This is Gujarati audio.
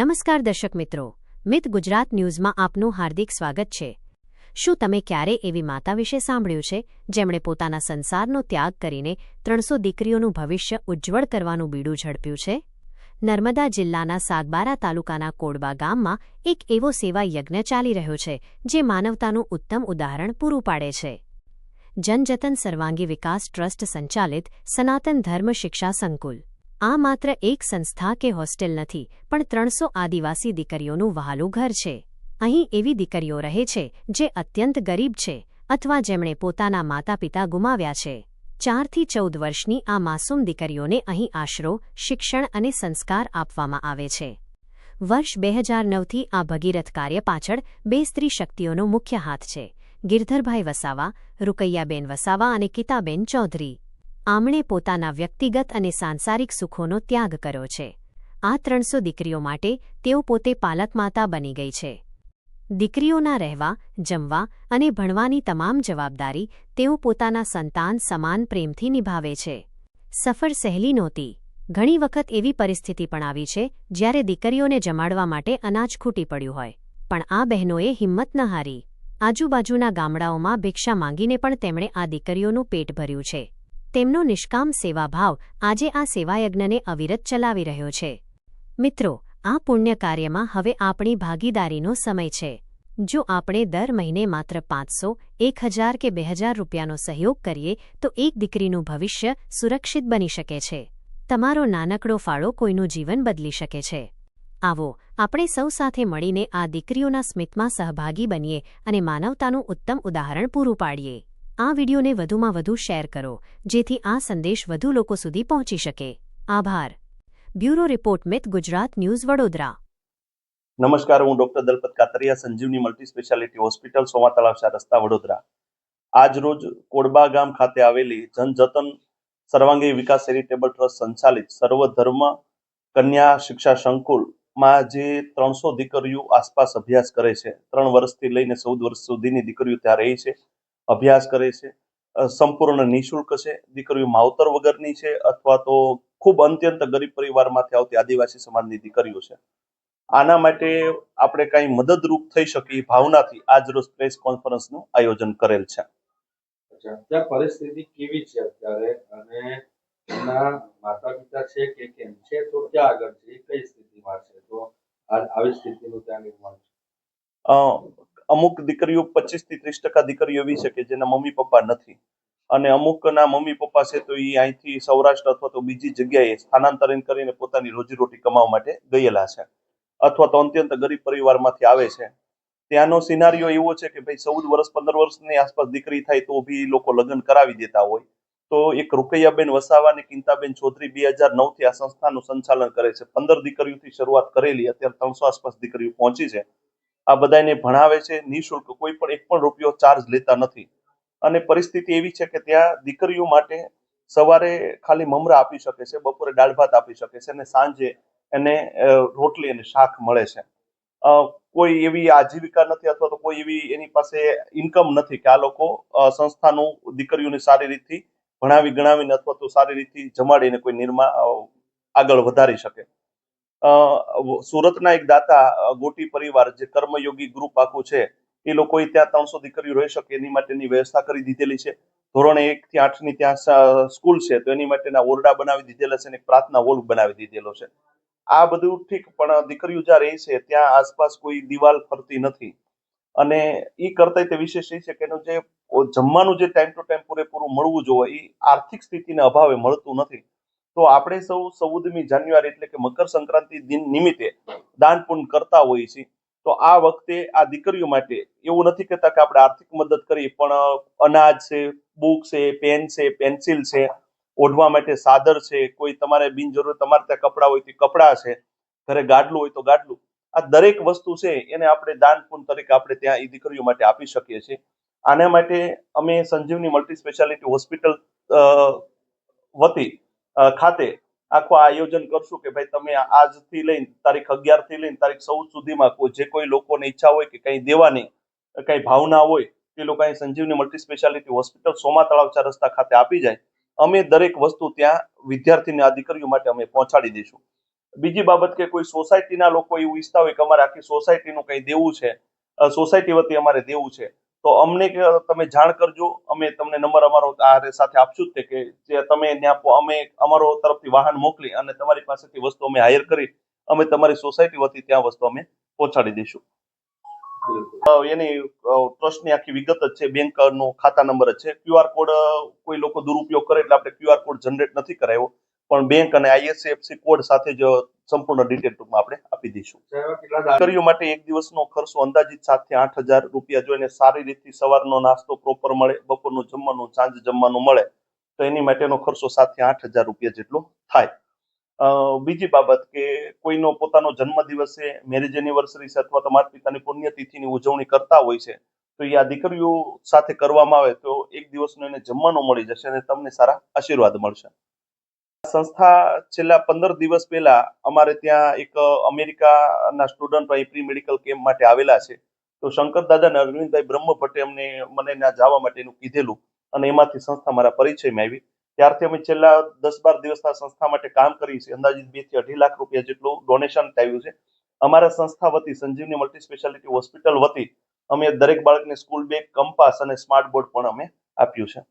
નમસ્કાર દર્શક મિત્રો, મિત ગુજરાત ન્યૂઝમાં આપનું હાર્દિક સ્વાગત છે. શું તમે ક્યારે એવી માતા વિશે સાંભળ્યું છે, જેમણે પોતાના સંસારનો ત્યાગ કરીને ત્રણસો દીકરીઓનું ભવિષ્ય ઉજ્જવળ કરવાનું બીડું ઝડપ્યું છે? નર્મદા જિલ્લાના સાગબારા તાલુકાના કોડબા ગામમાં એક એવો સેવા યજ્ઞ ચાલી રહ્યો છે, જે માનવતાનું ઉત્તમ ઉદાહરણ પૂરું પાડે છે. જનજતન સર્વાંગી વિકાસ ટ્રસ્ટ સંચાલિત સનાતન ધર્મ શિક્ષા સંકુલ. આ માત્ર એક સંસ્થા કે હોસ્ટેલ નથી, પણ ત્રણસો આદિવાસી દીકરીઓનું વહાલું ઘર છે. અહીં એવી દીકરીઓ રહે છે, જે અત્યંત ગરીબ છે, અથવા જેમણે પોતાના માતા પિતા ગુમાવ્યા છે. ચારથી ચૌદ વર્ષની આ માસૂમ દીકરીઓને અહીં આશરો, શિક્ષણ અને સંસ્કાર આપવામાં આવે છે. વર્ષ બે હજાર નવથી આ ભગીરથ કાર્ય પાછળ બે સ્ત્રી શક્તિઓનો મુખ્ય હાથ છે. ગિરધરભાઈ વસાવા, રૂકૈયાબેન વસાવા અને કિતાબેન ચૌધરી. આમણે પોતાના વ્યક્તિગત અને સાંસારિક સુખોનો ત્યાગ કર્યો છે. આ ત્રણસો દીકરીઓ માટે તેઓ પોતે પાલકમાતા બની ગઈ છે. દીકરીઓના રહેવા, જમવા અને ભણવાની તમામ જવાબદારી તેઓ પોતાના સંતાન સમાન પ્રેમથી નિભાવે છે. સફર સહેલી નહોતી. ઘણી વખત એવી પરિસ્થિતિ પણ આવી છે, જ્યારે દીકરીઓને જમાડવા માટે અનાજ ખૂટી પડ્યું હોય. પણ આ બહેનોએ હિંમત ન હારી. આજુબાજુના ગામડાઓમાં ભિક્ષા માંગીને પણ તેમણે આ દીકરીઓનું પેટ ભર્યું છે. તેમનો નિષ્કામ સેવાભાવ આજે આ સેવાયજ્ઞને અવિરત ચલાવી રહ્યો છે. મિત્રો, આ પુણ્ય કાર્યમાં હવે આપણી ભાગીદારીનો સમય છે. જો આપણે દર મહિને માત્ર પાંચસો, એક હજાર કે બે હજાર રૂપિયાનો સહયોગ કરીએ, તો એક દીકરીનું ભવિષ્ય સુરક્ષિત બની શકે છે. તમારો નાનકડો ફાળો કોઈનું જીવન બદલી શકે છે. આવો, આપણે સૌ સાથે મળીને આ દીકરીઓના સ્મિતમાં સહભાગી બનીએ અને માનવતાનું ઉત્તમ ઉદાહરણ પૂરું પાડીએ. આ વિડીયોને વધુમાં વધુ શેર કરો, જેથી આ સંદેશ વધુ લોકો સુધી પહોંચી શકે. આભાર. Bureau report Mit Gujarat news Vadodara. નમસ્કાર, હું doctor Dalpat Katariya, Sanjivani multi speciality hospital Soma Talav ચાર રસ્તા વડોદરા. આજ રોજ કોડબા ગામ ખાતે આવેલી જનજતન સર્વાંગી વિકાસ ચેરિટેબલ ટ્રસ્ટ સંચાલિત સર્વધર્મ કન્યા શિક્ષા સંકુલમાં જે ત્રણસો દીકરીઓ આસપાસ અભ્યાસ કરે છે. ત્રણ વર્ષથી લઈને ચૌદ વર્ષ સુધીની દીકરીઓ ત્યાં રહી છે. અભ્યાસ કરે છે સંપૂર્ણ નિઃશુલ્ક છે દીકરીઓ માવતર વગરની છે અથવા તો ખૂબ અત્યંત ગરીબ પરિવારમાંથી આવતી આદિવાસી સમાજની દીકરીઓ છે. આના માટે આપણે કઈ મદદરૂપ થઈ શકીએ ભાવનાથી આજ રોજ પ્રેસ કોન્ફરન્સનું આયોજન કરેલ છે. ત્યાં પરિસ્થિતિ કેવી છે અત્યારે? અને એના માતા પિતા છે કે કેમ છે? તો ક્યાં આગળ છે? કઈ સ્થિતિમાં છે? તો આ આવી સ્થિતિનું ત્યાં નિર્માણ છે. અમુક દીકરીઓ પચીસથી ત્રીસ ટકા દીકરીઓ એવી છે કે જેના મમ્મી પપ્પા નથી. અને અમુકના મમ્મી પપ્પા છે તો એ અહીંથી સૌરાષ્ટ્ર અથવા તો બીજી જગ્યાએ સ્થાનાંતરણ કરીને પોતાની રોજીરોટી કમાવા માટે ગયેલા છે. અથવા તો અત્યંત ગરીબ પરિવારમાંથી આવે છે. ત્યાંનો સિનારીઓ એવો છે કે ભાઈ ચૌદ વર્ષ, પંદર વર્ષની આસપાસ દીકરી થાય તો બી લોકો લગ્ન કરાવી દેતા હોય. તો એક રૂકૈયાબેન વસાવા અને કિંતાબેન ચૌધરી બે હજાર નવથી આ સંસ્થાનું સંચાલન કરે છે. પંદર દીકરીઓથી શરૂઆત કરેલી, અત્યારે ત્રણસો આસપાસ દીકરીઓ પહોંચી છે. આ બધાને ભણાવે છે, નિઃશુલ્ક, કોઈ પણ એક પણ રૂપિયો ચાર્જ લેતા નથી. અને પરિસ્થિતિ એવી છે કે ત્યાં દીકરીઓ માટે સવારે ખાલી મમરા આપી શકે છે, બપોરે દાળ ભાત આપી શકે છે અને સાંજે એને રોટલી અને શાક મળે છે. કોઈ એવી આજીવિકા નથી અથવા તો કોઈ એવી એની પાસે ઇન્કમ નથી કે આ લોકો સંસ્થાનું દીકરીઓને સારી રીતથી ભણાવી ગણાવીને અથવા તો સારી રીતથી જમાડીને કોઈ નિર્મા આગળ વધારી શકે. સુરતના એક દાતા ગોટી પરિવાર જે કર્મયોગી ગ્રુપ આખું છે, એ લોકોએ ત્યાં ત્રણસો દીકરીઓ રહી શકે એની માટેની વ્યવસ્થા કરી દીધેલી છે. ધોરણ એક થી આઠની ત્યાં સ્કૂલ છે, તો એની માટેના ઓરડા બનાવી દીધેલા છે અને પ્રાર્થના હોલ બનાવી દીધેલો છે. આ બધું ઠીક, પણ દીકરીઓ જ્યાં રહી છે, ત્યાં આસપાસ કોઈ દિવાલ ફરતી નથી. અને એ કરતા તે વિશેષ એ છે કે એનું જે જમવાનું જે ટાઈમ ટુ ટાઈમ પૂરેપૂરું મળવું જોઈએ એ આર્થિક સ્થિતિના અભાવે મળતું નથી. તો આપણે સૌ ચૌદમી જાન્યુઆરી એટલે કે મકર સંક્રાંતિ દિન નિમિત્તે દાન પુણ્ય કરતા હોઈએ છીએ. તો આ વખતે આ દીકરીઓ માટે એવું નથી કહેતા કે આપણે આર્થિક મદદ કરીએ પણ અનાજ છે, બુક છે, પેન છે, પેન્સિલ છે, ઓઢવા માટે સાદર છે, કોઈ તમારે બિનજરૂર તમારે ત્યાં કપડાં હોય તો કપડાં છે, ઘરે ગાડલું હોય તો ગાડલું. આ દરેક વસ્તુ છે એને આપણે દાન પુણ્ય તરીકે આપણે ત્યાં એ દીકરીઓ માટે આપી શકીએ છીએ. આના માટે અમે સંજીવની મલ્ટી સ્પેશિયાલિટી હોસ્પિટલ વતી ખાતે આખું આયોજન કરશું કે ભાઈ તમે આજથી લઈને તારીખ અગિયારથી લઈને તારીખ ચૌદ સુધીમાં જે કોઈ લોકોને ઈચ્છા હોય કે કંઈ દેવાની, કઈ ભાવના હોય, તે લોકો અહીં Sanjivani multi speciality hospital Soma Talav રસ્તા ખાતે આપી જાય. અમે દરેક વસ્તુ ત્યાં વિદ્યાર્થીને આ દીકરીઓ માટે અમે પહોંચાડી દઈશું. બીજી બાબત કે કોઈ સોસાયટીના લોકો એવું ઈચ્છતા હોય કે અમારે આખી સોસાયટીનું કંઈ દેવું છે સોસાયટી વતી અમારે દેવું છે તો અમને તમે જાણ કરજો અમે તમને નંબર અમારો આ સાથે આપશું જ તે કે જે તમે ત્યાં પો- અમે અમારો તરફથી વાહન મોકલી અને તમારી પાસેથી વસ્તુ અમે હાયર કરી અમે તમારી સોસાયટી વતી ત્યાં વસ્તુ અમે પહોંચાડી દઈશું. એની ટ્રસ્ટની આખી વિગત જ છે બેંકનો ખાતા નંબર જ છે. ક્યુઆર કોડ કોઈ લોકો દુરુપયોગ કરે એટલે આપણે ક્યુઆર કોડ જનરેટ નથી કરાવ્યો પણ બેંક અને આઈએસએફસી કોડ સાથે જ સંપૂર્ણ ડિટેલ ટૂંકમાં આપણે આપી દઈશું. દીકરીઓ માટે એક દિવસનો ખર્ચો અંદાજિત સાતથી આઠ હજાર રૂપિયા જોઈને સારી રીતથી સવારનો નાસ્તો પ્રોપર મળે બપોરનું જમવાનું સાંજ જમવાનું મળે તો એની માટેનો ખર્ચો સાતથી આઠ હજાર રૂપિયા જેટલો થાય. બીજી બાબત કે કોઈનો પોતાનો જન્મ દિવસે મેરેજ એનિવર્સરી છે અથવા તો માતા પિતાની પુણ્યતિથિની ઉજવણી કરતા હોય છે તો એ આ દીકરીઓ સાથે કરવામાં આવે તો એક દિવસનો એને જમવાનું મળી જશે અને તમને સારા આશીર્વાદ મળશે. સંસ્થા છેલ્લા પંદર દિવસ પહેલા અમારે ત્યાં એક અમેરિકાના સ્ટુડન્ટ પ્રી મેડિકલ કેમ્પ માટે આવેલા છે. તો શંકર દાદા અને અરવિંદભાઈ બ્રહ્મ ભટ્ટે અમને, મને ત્યાં જવા માટેનું કીધેલું અને એમાંથી સંસ્થા મારા પરિચયમાં આવી ત્યારથી અમે છેલ્લા દસ બાર દિવસના સંસ્થા માટે કામ કરી છે અંદાજિત બેથી અઢી લાખ રૂપિયા જેટલું ડોનેશન આવ્યું છે. અમારા સંસ્થા વતી, સંજીવની મલ્ટી સ્પેશિયાલિટી હોસ્પિટલ વતી અમે દરેક બાળકને સ્કૂલ બેગ કંપાસ અને સ્માર્ટ બોર્ડ પણ અમે આપ્યું છે.